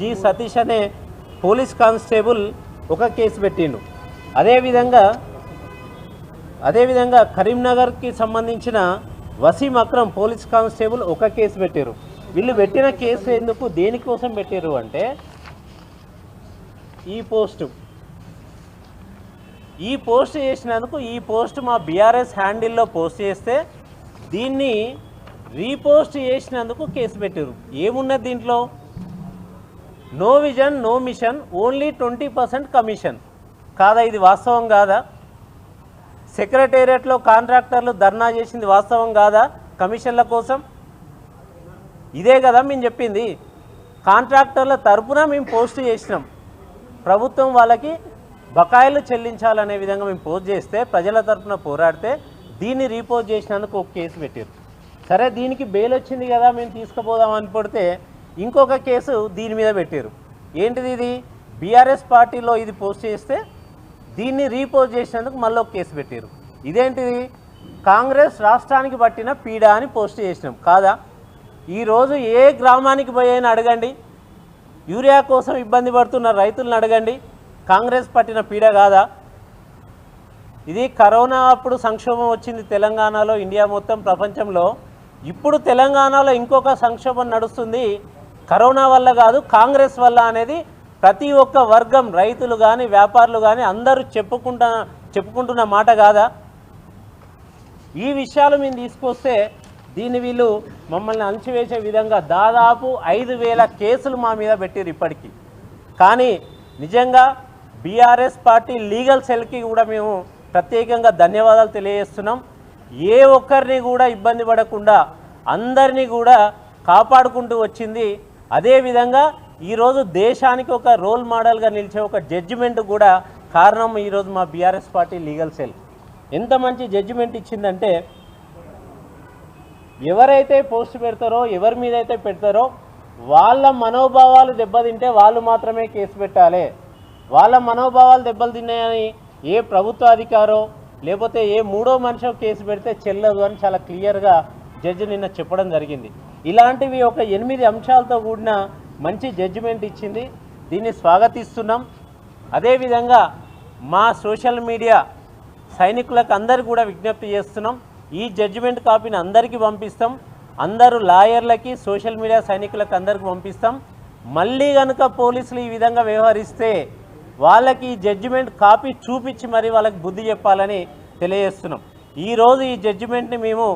G Satish అనే police constable ఒక case పెట్టిండు. అదేవిధంగా అదేవిధంగా కరీంనగర్కి సంబంధించిన వసీం అక్రమ్ పోలీస్ కానిస్టేబుల్ ఒక కేసు పెట్టారు. వీళ్ళు పెట్టిన కేసు ఎందుకు దేనికోసం పెట్టారు అంటే ఈ పోస్టు. ఈ పోస్ట్ చేసినందుకు ఈ పోస్ట్ మా బీఆర్ఎస్ హ్యాండిల్లో పోస్ట్ చేస్తే దీన్ని రీపోస్ట్ చేసినందుకు కేసు పెట్టారు. ఏమున్నది దీంట్లో? No vision no mission only twenty percent commission కాదా ఇది వాస్తవం కాదా? సెక్రటేరియట్లో కాంట్రాక్టర్లు ధర్నా చేసింది వాస్తవం కాదా? కమిషన్ల కోసం? ఇదే కదా మేము చెప్పింది. కాంట్రాక్టర్ల తరపున మేము పోస్ట్ చేసినాం. ప్రభుత్వం వాళ్ళకి బకాయిలు చెల్లించాలనే విధంగా మేము పోస్ట్ చేస్తే ప్రజల తరపున పోరాడితే దీన్ని రీపోజ్ చేసినందుకు ఒక కేసు పెట్టారు సరే దీనికి బెయిల్ వచ్చింది కదా మేము తీసుకుపోదాం అని పడితే ఇంకొక కేసు దీని మీద పెట్టారు. ఏంటిది ఇది? బీఆర్ఎస్ పార్టీలో ఇది పోస్ట్ చేస్తే దీన్ని రీపోజ్ చేసినందుకు మళ్ళీ ఒక కేసు పెట్టారు. ఇదేంటిది? కాంగ్రెస్ రాష్ట్రానికి పట్టిన పీడ అని పోస్ట్ చేసినాం. కాదా? ఈరోజు ఏ గ్రామానికి పోయినా అడగండి. యూరియా కోసం ఇబ్బంది పడుతున్న రైతులను అడగండి. కాంగ్రెస్ పట్టిన పీడ కాదా? ఇది కరోనా అప్పుడు సంక్షోభం వచ్చింది తెలంగాణలో. ఇండియా మొత్తం ప్రపంచంలో. ఇప్పుడు తెలంగాణలో ఇంకొక సంక్షోభం నడుస్తుంది. కరోనా వల్ల కాదు కాంగ్రెస్ వల్ల అనేది ప్రతి ఒక్క వర్గం రైతులు కానీ వ్యాపారులు కానీ అందరూ చెప్పుకుంటా చెప్పుకుంటున్న మాట కాదా? ఈ విషయాలు మేము తీసుకొస్తే దీన్ని వీళ్ళు మమ్మల్ని అణచివేసే విధంగా దాదాపు ఐదు వేల కేసులు మా మీద పెట్టారు ఇప్పటికీ. కానీ నిజంగా బీఆర్ఎస్ పార్టీ లీగల్ సెల్కి కూడా మేము ప్రత్యేకంగా ధన్యవాదాలు తెలియజేస్తున్నాం. ఏ ఒక్కరిని కూడా ఇబ్బంది పడకుండా అందరినీ కూడా కాపాడుకుంటూ వచ్చింది అదేవిధంగా ఈరోజు దేశానికి ఒక రోల్ మోడల్గా నిలిచే ఒక జడ్జిమెంట్ కూడా కారణం ఈరోజు మా బీఆర్ఎస్ పార్టీ లీగల్ సెల్. ఎంత మంచి జడ్జిమెంట్ ఇచ్చిందంటే ఎవరైతే పోస్ట్ పెడతారో ఎవరి మీద అయితే పెడతారో వాళ్ళ మనోభావాలు దెబ్బతింటే వాళ్ళు మాత్రమే కేసు పెట్టాలి. వాళ్ళ మనోభావాలు దెబ్బలు తిన్నాయని ఏ ప్రభుత్వ అధికారో లేకపోతే ఏ మూడో మనిషి కేసు పెడితే చెల్లదు అని చాలా క్లియర్గా జడ్జి నిన్న చెప్పడం జరిగింది. ఇలాంటివి ఒక ఎనిమిది అంశాలతో కూడిన మంచి జడ్జిమెంట్ ఇచ్చింది. దీన్ని స్వాగతిస్తున్నాం. అదేవిధంగా మా సోషల్ మీడియా సైనికులకు అందరు కూడా విజ్ఞప్తి చేస్తున్నాం. ఈ జడ్జిమెంట్ కాపీని అందరికీ పంపిస్తాం. అందరూ లాయర్లకి సోషల్ మీడియా సైనికులకు అందరికి పంపిస్తాం. మళ్ళీ కనుక పోలీసులు ఈ విధంగా వ్యవహరిస్తే వాళ్ళకి ఈ జడ్జిమెంట్ కాపీ చూపించి మరి వాళ్ళకి బుద్ధి చెప్పాలని తెలియజేస్తున్నాం. ఈరోజు ఈ జడ్జిమెంట్ని మేము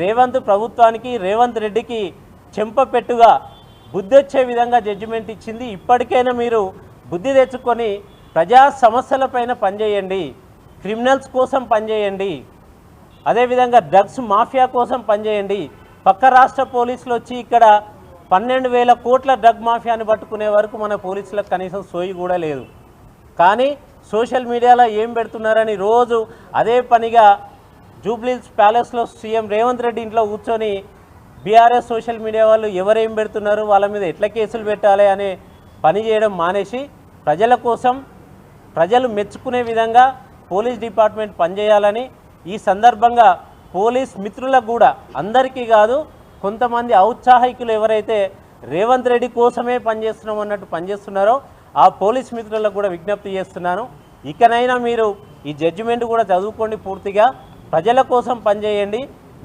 రేవంత్ ప్రభుత్వానికి రేవంత్ రెడ్డికి చెంపపెట్టుగా బుద్ధి వచ్చే విధంగా జడ్జిమెంట్ ఇచ్చింది. ఇప్పటికైనా మీరు బుద్ధి తెచ్చుకొని ప్రజా సమస్యలపైన పనిచేయండి. క్రిమినల్స్ కోసం పనిచేయండి. అదేవిధంగా డ్రగ్స్ మాఫియా కోసం పనిచేయండి. పక్క రాష్ట్ర పోలీసులు వచ్చి ఇక్కడ పన్నెండు వేల కోట్ల డ్రగ్ మాఫియాని పట్టుకునే వరకు మన పోలీసులకు కనీసం సోయి కూడా లేదు. కానీ సోషల్ మీడియాలో ఏం పెడుతున్నారని రోజు అదే పనిగా జూబ్లీస్ ప్యాలెస్లో సీఎం రేవంత్ రెడ్డి ఇంట్లో కూర్చొని బీఆర్ఎస్ సోషల్ మీడియా వాళ్ళు ఎవరేం పెడుతున్నారు వాళ్ళ మీద ఎట్లా కేసులు పెట్టాలి అనే పని చేయడం మానేసి ప్రజల కోసం ప్రజలు మెచ్చుకునే విధంగా పోలీస్ డిపార్ట్మెంట్ పనిచేయాలని ఈ సందర్భంగా పోలీస్ మిత్రులకు కూడా అందరికీ కాదు కొంతమంది ఔత్సాహికులు ఎవరైతే రేవంత్ రెడ్డి కోసమే పనిచేస్తున్నాం అన్నట్టు పనిచేస్తున్నారో ఆ పోలీస్ మిత్రులకు కూడా విజ్ఞప్తి చేస్తున్నాను. ఇకనైనా మీరు ఈ జడ్జిమెంట్ కూడా చదువుకోండి పూర్తిగా. ప్రజల కోసం పనిచేయండి.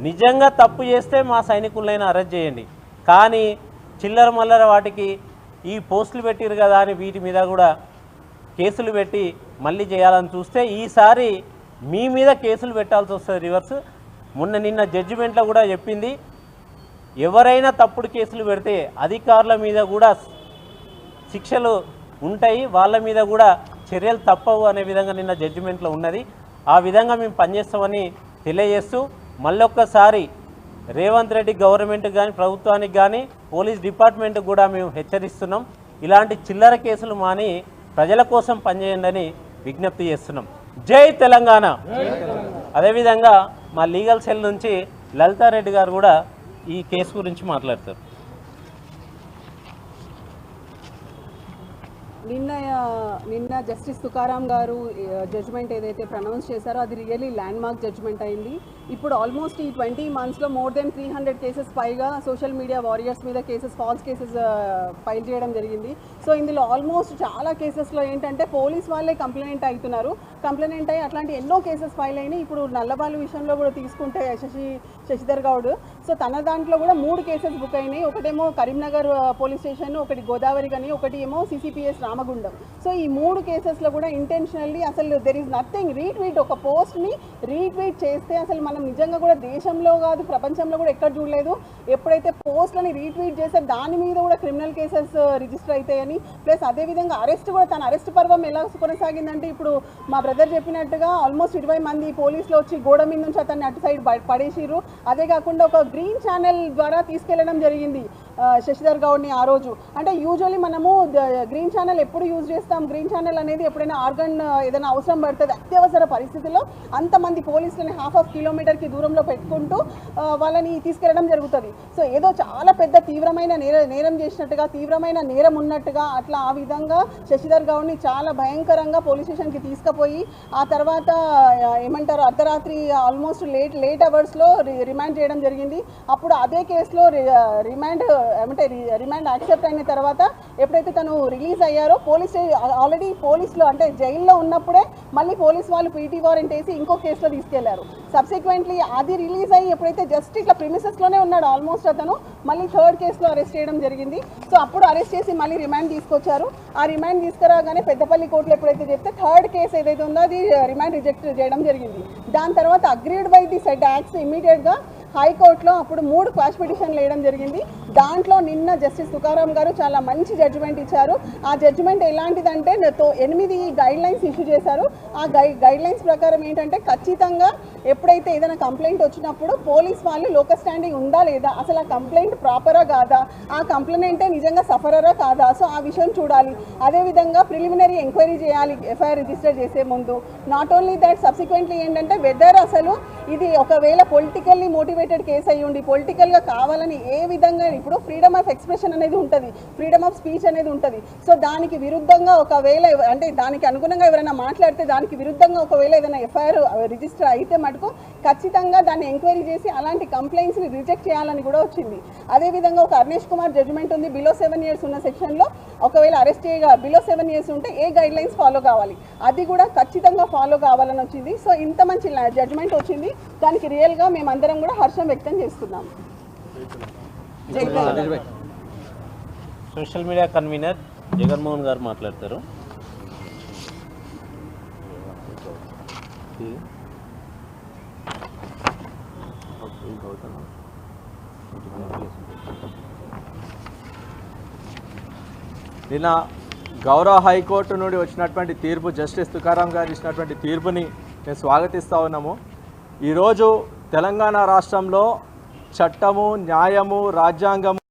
నిజంగా తప్పు చేస్తే మా సైనికులైనా అరెస్ట్ చేయండి. కానీ చిల్లర మల్లర వాటికి ఈ పోస్టులు పెట్టిరు కదా అని వీటి మీద కూడా కేసులు పెట్టి మళ్ళీ చేయాలని చూస్తే ఈసారి మీ మీద కేసులు పెట్టాల్సి వస్తుంది రివర్స్. మొన్న నిన్న జడ్జిమెంట్లో కూడా చెప్పింది ఎవరైనా తప్పుడు కేసులు పెడితే అధికారుల మీద కూడా శిక్షలు ఉంటాయి వాళ్ళ మీద కూడా చర్యలు తప్పవు అనే విధంగా నిన్న జడ్జిమెంట్లో ఉన్నది. ఆ విధంగా మేము పనిచేస్తామని తెలియజేస్తూ మళ్ళొక్కసారి రేవంత్ రెడ్డి గవర్నమెంట్ కానీ ప్రభుత్వానికి కానీ పోలీస్ డిపార్ట్మెంట్ కూడా మేము హెచ్చరిస్తున్నాం. ఇలాంటి చిల్లర కేసులు మాని ప్రజల కోసం పనిచేయండి విజ్ఞప్తి చేస్తున్నాం. జై తెలంగాణ! అదేవిధంగా మా లీగల్ సెల్ నుంచి లలితారెడ్డి గారు కూడా ఈ కేసు గురించి మాట్లాడతారు. నిన్న నిన్న జస్టిస్ తుకారాం గారు జడ్జ్మెంట్ ఏదైతే ప్రనౌన్స్ చేశారో అది రియలీ ల్యాండ్ మార్క్ జడ్జ్మెంట్ అయింది. ఇప్పుడు ఆల్మోస్ట్ ఈ ట్వంటీ మంత్స్లో more than three hundred cases పైగా సోషల్ మీడియా వారియర్స్ మీద కేసెస్ ఫాల్స్ కేసెస్ ఫైల్ చేయడం జరిగింది. సో ఇందులో ఆల్మోస్ట్ చాలా కేసెస్లో ఏంటంటే పోలీస్ వాళ్ళే కంప్లైంట్ అవుతున్నారు కంప్లైంట్ అయ్యి అట్లాంటి ఎన్నో కేసెస్ ఫైల్ అయినాయి. ఇప్పుడు నల్లబాలు విషయంలో కూడా తీసుకుంటే శశి శశిధర్ గౌడ్. సో తన దాంట్లో కూడా మూడు కేసెస్ బుక్ అయినాయి. ఒకటేమో కరీంనగర్ పోలీస్ స్టేషన్ ఒకటి గోదావరి కానీ ఒకటి ఏమో సిసిపిఎస్ రామగుండం. సో ఈ మూడు కేసెస్లో కూడా ఇంటెన్షనల్లీ అసలు దెర్ ఈజ్ నథింగ్ రీట్వీట్ ఒక పోస్ట్ని రీట్వీట్ చేస్తే అసలు మనం నిజంగా కూడా దేశంలో కాదు ప్రపంచంలో కూడా ఎక్కడ చూడలేదు. ఎప్పుడైతే పోస్ట్లని రీట్వీట్ చేస్తే దాని మీద కూడా క్రిమినల్ కేసెస్ రిజిస్టర్ అవుతాయని ప్లస్ అదేవిధంగా అరెస్ట్ కూడా తన అరెస్ట్ పర్వం ఎలా కొనసాగిందంటే ఇప్పుడు మా బ్రదర్ చెప్పినట్టుగా ఆల్మోస్ట్ ఇరవై మంది పోలీసులు వచ్చి గోడ మీద నుంచి అతన్ని అటు సైడ్ పడేసిరు అదే కాకుండా ఒక గ్రీన్ ఛానల్ ద్వారా తీసుకెళ్ళడం జరిగింది. శశిధర్ గౌడ్ని ఆ రోజు. అంటే యూజువల్లీ మనము గ్రీన్ ఛానల్ ఎప్పుడు యూజ్ చేస్తాం? గ్రీన్ ఛానల్ అనేది ఎప్పుడైనా ఆర్గన్ ఏదైనా అవసరం పడుతుంది అత్యవసర పరిస్థితిలో అంతమంది పోలీసులని హాఫ్ ఆఫ్ కిలోమీటర్కి దూరంలో పెట్టుకుంటూ వాళ్ళని తీసుకెళ్ళడం జరుగుతుంది. సో ఏదో చాలా పెద్ద తీవ్రమైన నేర నేరం చేసినట్టుగా తీవ్రమైన నేరం ఉన్నట్టుగా అట్లా ఆ విధంగా శశిధర్ గౌడ్ని చాలా భయంకరంగా పోలీస్ స్టేషన్కి తీసుకుపోయి ఆ తర్వాత ఏమంటారు అర్ధరాత్రి ఆల్మోస్ట్ లేట్ లేట్ అవర్స్లో రిమాండ్ చేయడం జరిగింది. అప్పుడు అదే కేసులో రిమాండ్ ఏమంటే రిమాండ్ యాక్సెప్ట్ అయిన తర్వాత ఎప్పుడైతే తను రిలీజ్ అయ్యారో పోలీస్ ఆల్రెడీ పోలీసులు అంటే జైల్లో ఉన్నప్పుడే మళ్ళీ పోలీస్ వాళ్ళు పీటీ వారెంట్ వేసి ఇంకో కేసులో తీసుకెళ్ళారు. సబ్సిక్వెంట్లీ అది రిలీజ్ అయ్యి ఎప్పుడైతే జస్ట్ ఇట్లా ప్రిమిసెస్లోనే ఉన్నాడు ఆల్మోస్ట్ అతను మళ్ళీ థర్డ్ కేసులో అరెస్ట్ చేయడం జరిగింది. సో అప్పుడు అరెస్ట్ చేసి మళ్ళీ రిమాండ్ తీసుకొచ్చారు. ఆ రిమాండ్ తీసుకురాగానే పెద్దపల్లి కోర్టులో ఎప్పుడైతే చెప్తే థర్డ్ కేసు ఏదైతే ఉందో అది రిమాండ్ రిజెక్ట్ చేయడం జరిగింది. దాని తర్వాత agreed by the said acts ఇమీడియట్గా హైకోర్టులో అప్పుడు మూడు క్వాష్ పిటిషన్లు వేయడం జరిగింది. దాంట్లో నిన్న జస్టిస్ తుకారాం గారు చాలా మంచి జడ్జిమెంట్ ఇచ్చారు. ఆ జడ్జిమెంట్ ఎలాంటిదంటే ఎనిమిది గైడ్ లైన్స్ ఇష్యూ చేశారు. ఆ గై గైడ్ లైన్స్ ప్రకారం ఏంటంటే ఖచ్చితంగా ఎప్పుడైతే ఏదైనా కంప్లైంట్ వచ్చినప్పుడు పోలీస్ వాళ్ళు లోకల్ స్టాండింగ్ ఉందా లేదా అసలు ఆ కంప్లైంట్ ప్రాపరా కాదా? ఆ కంప్లైంటే నిజంగా సఫరరా కాదా? సో ఆ విషయం చూడాలి. అదేవిధంగా ప్రిలిమినరీ ఎంక్వైరీ చేయాలి ఎఫ్ఐఆర్ రిజిస్టర్ చేసే ముందు. నాట్ ఓన్లీ దట్ సబ్సిక్వెంట్లీ ఏంటంటే వెదర్ అసలు ఇది ఒకవేళ పొలిటికల్లీ రిలేటెడ్ కేసు అయ్యి పొలిటికల్గా కావాలని ఏ విధంగా ఇప్పుడు ఫ్రీడమ్ ఆఫ్ ఎక్స్ప్రెషన్ అనేది ఉంటుంది ఫ్రీడమ్ ఆఫ్ స్పీచ్ అనేది ఉంటుంది. సో దానికి విరుద్ధంగా ఒకవేళ అంటే దానికి అనుగుణంగా ఎవరైనా మాట్లాడితే దానికి విరుద్ధంగా ఒకవేళ ఏదైనా ఎఫ్ఐఆర్ రిజిస్టర్ అయితే మటుకు ఖచ్చితంగా దాన్ని ఎంక్వైరీ చేసి అలాంటి కంప్లైంట్స్ని రిజెక్ట్ చేయాలని కూడా వచ్చింది. అదేవిధంగా ఒక అర్నేష్ కుమార్ జడ్జిమెంట్ ఉంది. బిలో సెవెన్ ఇయర్స్ ఉన్న సెక్షన్లో ఒకవేళ అరెస్ట్ చేయగా బిలో సెవెన్ ఇయర్స్ ఉంటే ఏ గైడ్ లైన్స్ ఫాలో కావాలి? అది కూడా ఖచ్చితంగా ఫాలో కావాలని వచ్చింది. సో ఇంత మంచి జడ్జిమెంట్ వచ్చింది. దానికి రియల్గా మేమందరం కూడా హర్షం వ్యక్తం చేస్తున్నాం. సోషల్ మీడియా కన్వీనర్ జగన్మోహన్ గారు మాట్లాడతారు. నిన్న గౌరవ హైకోర్టు నుండి వచ్చినటువంటి తీర్పు జస్టిస్ తుకారాం గారు ఇచ్చినటువంటి తీర్పుని మేము స్వాగతిస్తూ ఉన్నాము. ఈరోజు తెలంగాణ రాష్ట్రంలో చట్టము న్యాయము రాజ్యాంగము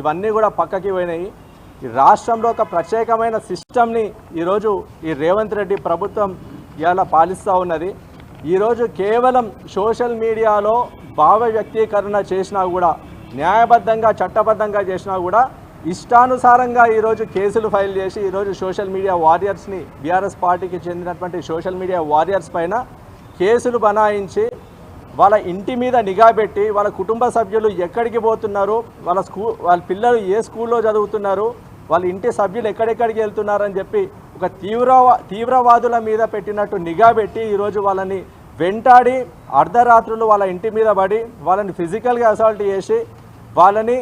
ఇవన్నీ కూడా పక్కకి పోయినాయి. ఈ రాష్ట్రంలో ఒక ప్రత్యేకమైన సిస్టమ్ని ఈరోజు ఈ రేవంత్ రెడ్డి ప్రభుత్వం ఇవాళ పాలిస్తూ ఉన్నది. ఈరోజు కేవలం సోషల్ మీడియాలో భావ వ్యక్తీకరణ చేసినా కూడా న్యాయబద్ధంగా చట్టబద్ధంగా చేసినా కూడా ఇష్టానుసారంగా ఈరోజు కేసులు ఫైల్ చేసి ఈరోజు సోషల్ మీడియా వారియర్స్ని బీఆర్ఎస్ పార్టీకి చెందినటువంటి సోషల్ మీడియా వారియర్స్ పైన కేసులు బనాయించి వాళ్ళ ఇంటి మీద నిఘా పెట్టి వాళ్ళ కుటుంబ సభ్యులు ఎక్కడికి పోతున్నారు వాళ్ళ స్కూ వాళ్ళ పిల్లలు ఏ స్కూల్లో చదువుతున్నారు వాళ్ళ ఇంటి సభ్యులు ఎక్కడెక్కడికి వెళ్తున్నారని చెప్పి ఒక తీవ్ర తీవ్రవాదుల మీద పెట్టినట్టు నిఘా పెట్టి ఈరోజు వాళ్ళని వెంటాడి అర్ధరాత్రులు వాళ్ళ ఇంటి మీద పడి వాళ్ళని ఫిజికల్గా అసాల్ట్ చేసి వాళ్ళని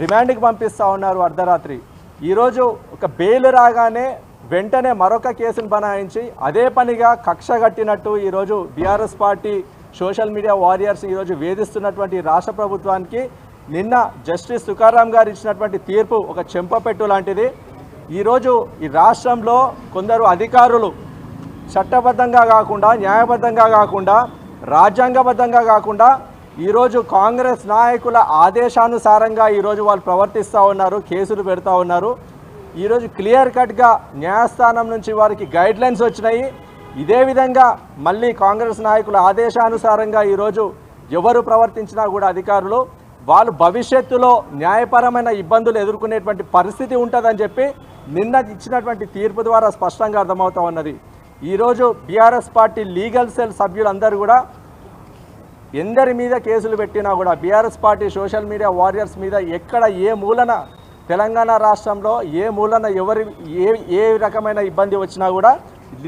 రిమాండ్కి పంపిస్తూ ఉన్నారు అర్ధరాత్రి. ఈరోజు ఒక బెయిల్ రాగానే వెంటనే మరొక కేసును బనాయించి అదే పనిగా కక్ష కట్టినట్టు ఈరోజు BRS party social media warriors ఈరోజు వేధిస్తున్నటువంటి రాష్ట్ర ప్రభుత్వానికి నిన్న జస్టిస్ తుకారాం గారు ఇచ్చినటువంటి తీర్పు ఒక చెంపపెట్టు లాంటిది. ఈరోజు ఈ రాష్ట్రంలో కొందరు అధికారులు చట్టబద్ధంగా కాకుండా న్యాయబద్ధంగా కాకుండా రాజ్యాంగబద్ధంగా కాకుండా ఈరోజు కాంగ్రెస్ నాయకుల ఆదేశానుసారంగా ఈరోజు వాళ్ళు ప్రవర్తిస్తూ ఉన్నారు కేసులు పెడతా ఉన్నారు. ఈరోజు క్లియర్ కట్గా న్యాయస్థానం నుంచి వారికి గైడ్ లైన్స్ వచ్చినాయి. ఇదే విధంగా మళ్ళీ కాంగ్రెస్ నాయకుల ఆదేశానుసారంగా ఈరోజు ఎవరు ప్రవర్తించినా కూడా అధికారులు వాళ్ళు భవిష్యత్తులో న్యాయపరమైన ఇబ్బందులు ఎదుర్కొనేటువంటి పరిస్థితి ఉంటుందని చెప్పి నిన్న ఇచ్చినటువంటి తీర్పు ద్వారా స్పష్టంగా అర్థమవుతా ఉన్నది. ఈరోజు బీఆర్ఎస్ పార్టీ లీగల్ సెల్ సభ్యులందరూ కూడా ఎందరి మీద కేసులు పెట్టినా కూడా BRS party social media warriors మీద ఎక్కడ ఏ మూలన తెలంగాణ రాష్ట్రంలో ఏ మూలన ఎవరి ఏ ఏ రకమైన ఇబ్బంది వచ్చినా కూడా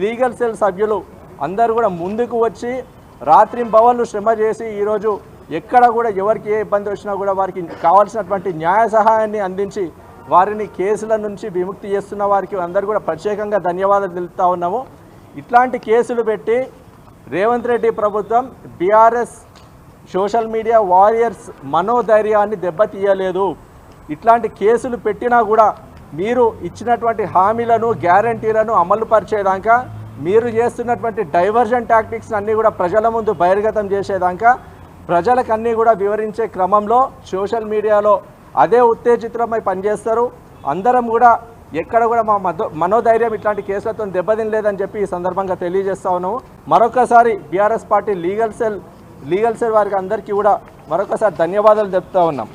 లీగల్ సెల్ సభ్యులు అందరూ కూడా ముందుకు వచ్చి రాత్రి భవన్లు శ్రమ చేసి ఈరోజు ఎక్కడ కూడా ఎవరికి ఏ ఇబ్బంది వచ్చినా కూడా వారికి కావాల్సినటువంటి న్యాయ సహాయాన్ని అందించి వారిని కేసుల నుంచి విముక్తి చేస్తున్న వారికి అందరూ కూడా ప్రత్యేకంగా ధన్యవాదాలు తెలుపుతా ఉన్నాము. ఇట్లాంటి కేసులు పెట్టి రేవంత్ రెడ్డి ప్రభుత్వం బీఆర్ఎస్ సోషల్ మీడియా వారియర్స్ మనోధైర్యాన్ని దెబ్బతీయలేదు. ఇట్లాంటి కేసులు పెట్టినా కూడా మీరు ఇచ్చినటువంటి హామీలను గ్యారంటీలను అమలు పరిచేదాకా మీరు చేస్తున్నటువంటి డైవర్జన్ టాక్టిక్స్ అన్నీ కూడా ప్రజల ముందు బహిర్గతం చేసేదాకా ప్రజలకు అన్నీ కూడా వివరించే క్రమంలో సోషల్ మీడియాలో అదే ఉత్తేజితమై పనిచేస్తారు. అందరం కూడా ఎక్కడ కూడా మా మధో మనోధైర్యం ఇట్లాంటి కేసులతో దెబ్బతినలేదని చెప్పి ఈ సందర్భంగా తెలియజేస్తా ఉన్నాము. మరొకసారి BRS party legal cell legal cell వారికి అందరికీ కూడా మరొకసారి ధన్యవాదాలు చెప్తా ఉన్నాం.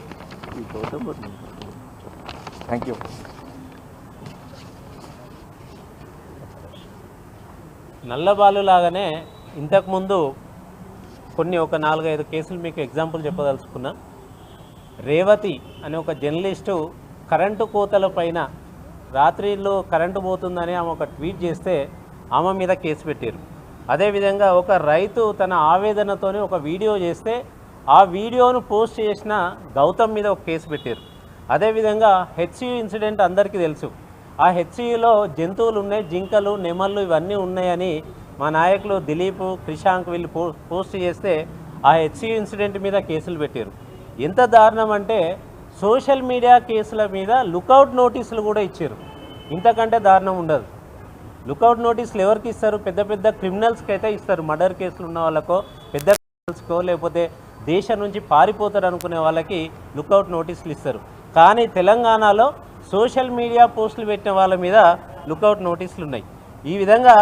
థ్యాంక్ యూ నల్లబాలు లాగానే ఇంతకుముందు కొన్ని ఒక నాలుగైదు కేసులు మీకు ఎగ్జాంపుల్ చెప్పదలుచుకున్నా. రేవతి అనే ఒక జర్నలిస్టు కరెంటు కోతల పైన రాత్రిలో కరెంటు పోతుందని ఆమె ఒక ట్వీట్ చేస్తే ఆమె మీద కేసు పెట్టారు అదేవిధంగా ఒక రైతు తన ఆవేదనతోనే ఒక వీడియో చేస్తే ఆ వీడియోను పోస్ట్ చేసిన గౌతమ్ మీద ఒక కేసు పెట్టారు అదేవిధంగా హెచ్సియు ఇన్సిడెంట్ అందరికీ తెలుసు. ఆ హెచ్సియులో జంతువులు ఉన్నాయి జింకలు నెమళ్ళు ఇవన్నీ ఉన్నాయని మా నాయకులు దిలీప్ క్రిషాంక్ వీళ్ళు పోస్ట్ చేస్తే ఆ హెచ్సియు ఇన్సిడెంట్ మీద కేసులు పెట్టారు ఎంత దారుణం అంటే సోషల్ మీడియా కేసుల మీద లుకౌట్ నోటీసులు కూడా ఇచ్చారు. ఇంతకంటే దారుణం ఉండదు. లుకౌట్ నోటీసులు ఎవరికి ఇస్తారు? పెద్ద పెద్ద క్రిమినల్స్కి అయితే ఇస్తారు. మర్డర్ కేసులు ఉన్న వాళ్ళకో పెద్ద క్రిమినల్స్కో లేకపోతే దేశం నుంచి పారిపోతారు అనుకునే వాళ్ళకి లుకౌట్ నోటీసులు ఇస్తారు. కానీ తెలంగాణలో సోషల్ మీడియా పోస్టులు పెట్టిన వాళ్ళ మీద లుకౌట్ నోటీసులు ఉన్నాయి. ఈ విధంగా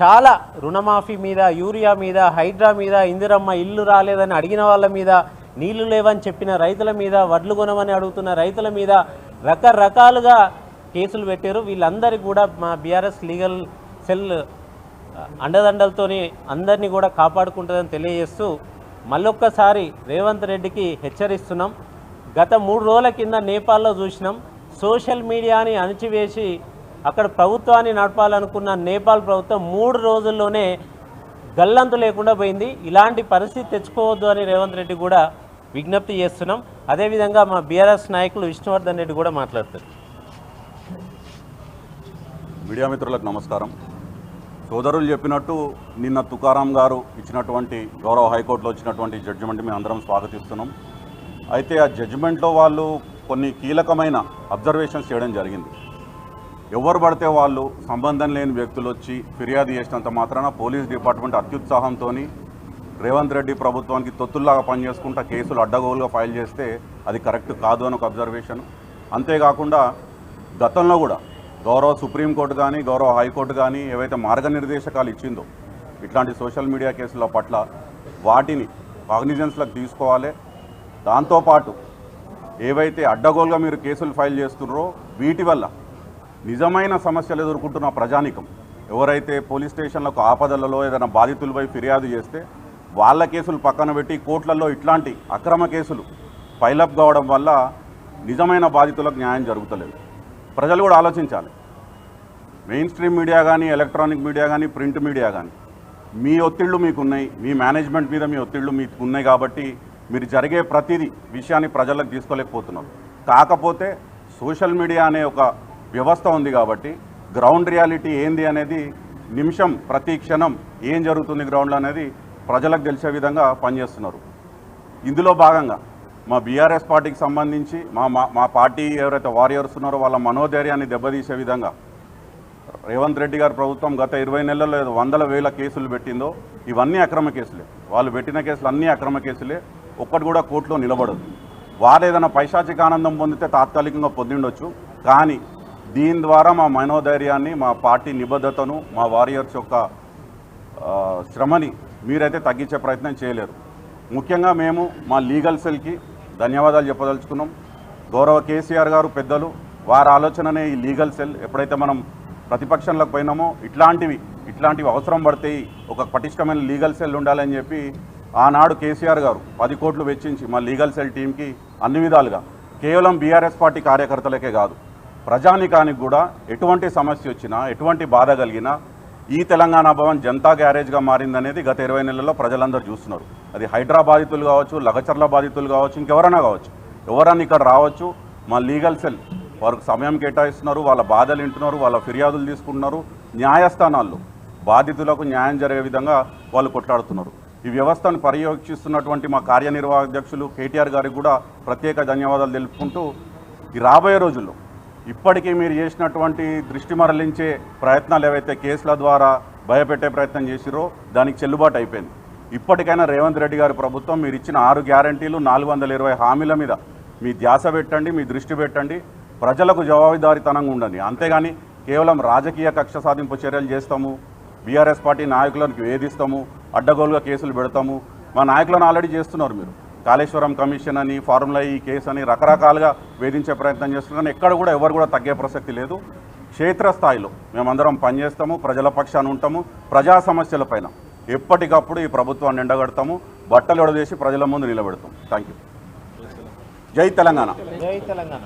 చాలా రుణమాఫీ మీద యూరియా మీద హైడ్రా మీద ఇందిరమ్మ ఇల్లు రాలేదని అడిగిన వాళ్ళ మీద నీళ్ళు లేవని చెప్పిన రైతుల మీద వడ్లు కొనమని అడుగుతున్న రైతుల మీద రకరకాలుగా కేసులు పెట్టారు. వీళ్ళందరికీ కూడా మా బీఆర్ఎస్ లీగల్ సెల్ అండదండలతోని అందరినీ కూడా కాపాడుకుంటుందని తెలియజేస్తూ మళ్ళొక్కసారి రేవంత్ రెడ్డికి హెచ్చరిస్తున్నాం. గత మూడు రోజుల కింద నేపాల్లో చూసినాం. సోషల్ మీడియాని అణిచివేసి అక్కడ ప్రభుత్వాన్ని నడపాలనుకున్న నేపాల్ ప్రభుత్వం మూడు రోజుల్లోనే గల్లంతు లేకుండా పోయింది. ఇలాంటి పరిస్థితి తెచ్చుకోవద్దు అని రేవంత్ రెడ్డి కూడా విజ్ఞప్తి చేస్తున్నాం. అదేవిధంగా మా బీఆర్ఎస్ నాయకులు విష్ణువర్ధన్ రెడ్డి కూడా మాట్లాడతారు. మీడియా మిత్రులకు నమస్కారం. సోదరులు చెప్పినట్టు నిన్న తుకారాం గారు ఇచ్చినటువంటి గౌరవ హైకోర్టులో వచ్చినటువంటి జడ్జిమెంట్ మేము అందరం స్వాగతిస్తున్నాం. అయితే ఆ జడ్జిమెంట్లో వాళ్ళు కొన్ని కీలకమైన అబ్జర్వేషన్స్ చేయడం జరిగింది. ఎవరు పడితే వాళ్ళు సంబంధం లేని వ్యక్తులు వచ్చి ఫిర్యాదు చేసినంత మాత్రాన పోలీస్ డిపార్ట్మెంట్ అత్యుత్సాహంతో రేవంత్ రెడ్డి ప్రభుత్వానికి తొత్తుల్లాగా పనిచేసుకుంటా కేసులు అడ్డగోలుగా ఫైల్ చేస్తే అది కరెక్ట్ కాదు అని ఒక అబ్జర్వేషన్. అంతేకాకుండా గతంలో కూడా గౌరవ సుప్రీంకోర్టు కానీ గౌరవ హైకోర్టు కానీ ఏవైతే మార్గనిర్దేశకాలు ఇచ్చిందో ఇట్లాంటి సోషల్ మీడియా కేసుల పట్ల వాటిని కాగ్నిజెన్స్లకు తీసుకోవాలి. దాంతోపాటు ఏవైతే అడ్డగోలుగా మీరు కేసులు ఫైల్ చేస్తున్నారో వీటి వల్ల నిజమైన సమస్యలు ఎదుర్కొంటున్న ప్రజానికం ఎవరైతే పోలీస్ స్టేషన్లకు ఆపదలలో ఏదైనా బాధితులపై ఫిర్యాదు చేస్తే వాళ్ళ కేసులు పక్కన పెట్టి కోర్టులలో ఇట్లాంటి అక్రమ కేసులు పైలప్ కావడం వల్ల నిజమైన బాధితులకు న్యాయం జరుగుతలేదు. ప్రజలు కూడా ఆలోచించాలి. మెయిన్ స్ట్రీమ్ మీడియా కానీ ఎలక్ట్రానిక్ మీడియా కానీ ప్రింట్ మీడియా కానీ మీ ఒత్తిళ్ళు మీకు ఉన్నాయి మీ మేనేజ్మెంట్ మీద మీ ఒత్తిళ్ళు మీకు ఉన్నాయి కాబట్టి మీరు జరిగే ప్రతిదీ విషయాన్ని ప్రజలకు తీసుకోలేకపోతున్నారు కాకపోతే సోషల్ మీడియా అనే ఒక వ్యవస్థ ఉంది కాబట్టి గ్రౌండ్ రియాలిటీ ఏంది అనేది నిమిషం ప్రతి క్షణం ఏం జరుగుతుంది గ్రౌండ్లో అనేది ప్రజలకు తెలిసే విధంగా పనిచేస్తున్నారు. ఇందులో భాగంగా మా బీఆర్ఎస్ పార్టీకి సంబంధించి మా మా- మా పార్టీ ఎవరైతే వారియర్స్ ఉన్నారో వాళ్ళ మనోధైర్యాన్ని దెబ్బతీసే విధంగా రేవంత్ రెడ్డి గారి ప్రభుత్వం గత ఇరవై నెలల్లో వందల వేల కేసులు పెట్టిందో ఇవన్నీ అక్రమ కేసులే. వాళ్ళు పెట్టిన కేసులు అన్నీ అక్రమ కేసులే. ఒక్కటి కూడా కోర్టులో నిలబడదు. వారు ఏదైనా పైశాచిక ఆనందం పొందితే తాత్కాలికంగా పొందిండొచ్చు. కానీ దీని ద్వారా మా మనోధైర్యాన్ని మా పార్టీ నిబద్ధతను మా వారియర్స్ యొక్క శ్రమని మీరైతే తగ్గించే ప్రయత్నం చేయలేరు. ముఖ్యంగా మేము మా లీగల్ సెల్కి ధన్యవాదాలు చెప్పదలుచుకున్నాం. గౌరవ కేసీఆర్ గారు పెద్దలు వారి ఆలోచననే ఈ లీగల్ సెల్. ఎప్పుడైతే మనం ప్రతిపక్షంలోకి పోయినామో ఇట్లాంటివి ఇట్లాంటివి అవసరం పడితే ఒక పటిష్టమైన లీగల్ సెల్ ఉండాలని చెప్పి ఆనాడు కేసీఆర్ గారు పది కోట్లు వెచ్చించి మా లీగల్ సెల్ టీంకి అన్ని విధాలుగా. కేవలం బీఆర్ఎస్ పార్టీ కార్యకర్తలకే కాదు ప్రజానికానికి కూడా ఎటువంటి సమస్య వచ్చినా ఎటువంటి బాధ కలిగినా ఈ తెలంగాణ భవన్ జనతా గ్యారేజ్గా మారిందనేది గత ఇరవై నెలల్లో ప్రజలందరూ చూస్తున్నారు. అది హైడ్రా బాధితులు కావచ్చు లగచర్ల బాధితులు కావచ్చు ఇంకెవరైనా కావచ్చు. ఎవరన్నా ఇక్కడ రావచ్చు మా లీగల్ సెల్ వారికి సమయం కేటాయిస్తున్నారు వాళ్ళ బాధలు వింటున్నారు వాళ్ళ ఫిర్యాదులు తీసుకుంటున్నారు న్యాయస్థానాల్లో బాధితులకు న్యాయం జరిగే విధంగా వాళ్ళు కొట్లాడుతున్నారు. ఈ వ్యవస్థను పర్యవేక్షిస్తున్నటువంటి మా కార్యనిర్వాహక అధ్యక్షులు కేటీఆర్ గారికి కూడా ప్రత్యేక ధన్యవాదాలు తెలుపుకుంటూ ఈ రాబోయే రోజుల్లో ఇప్పటికీ మీరు చేసినటువంటి దృష్టి మరలించే ప్రయత్నాలు ఏవైతే కేసుల ద్వారా భయపెట్టే ప్రయత్నం చేసిరో దానికి చెల్లుబాటు అయిపోయింది. ఇప్పటికైనా రేవంత్ రెడ్డి గారి ప్రభుత్వం మీరు ఇచ్చిన ఆరు గ్యారంటీలు నాలుగు వందల ఇరవై హామీల మీద మీ ధ్యాస పెట్టండి మీ దృష్టి పెట్టండి ప్రజలకు జవాబుదారీతనంగా ఉండండి. అంతేగాని కేవలం రాజకీయ కక్ష సాధింపు చర్యలు చేస్తాము బీఆర్ఎస్ పార్టీ నాయకులను వేధిస్తాము అడ్డగోలుగా కేసులు పెడతాము. మా నాయకులను ఆల్రెడీ చేస్తున్నారు మీరు. కాళేశ్వరం కమిషన్ అని ఫార్ములా ఈ కేసు అని రకరకాలుగా వేధించే ప్రయత్నం చేస్తున్నారు. కానీ ఎక్కడ కూడా ఎవరు కూడా తగ్గే ప్రసక్తి లేదు. క్షేత్రస్థాయిలో మేమందరం పనిచేస్తాము ప్రజల పక్షాన ఉంటాము ప్రజా సమస్యలపైన ఎప్పటికప్పుడు ఈ ప్రభుత్వాన్ని ఎండగడతాము బట్టలు ఎడదేసి ప్రజల ముందు నిలబెడతాం థ్యాంక్ యూ జై తెలంగాణ. జై తెలంగాణ.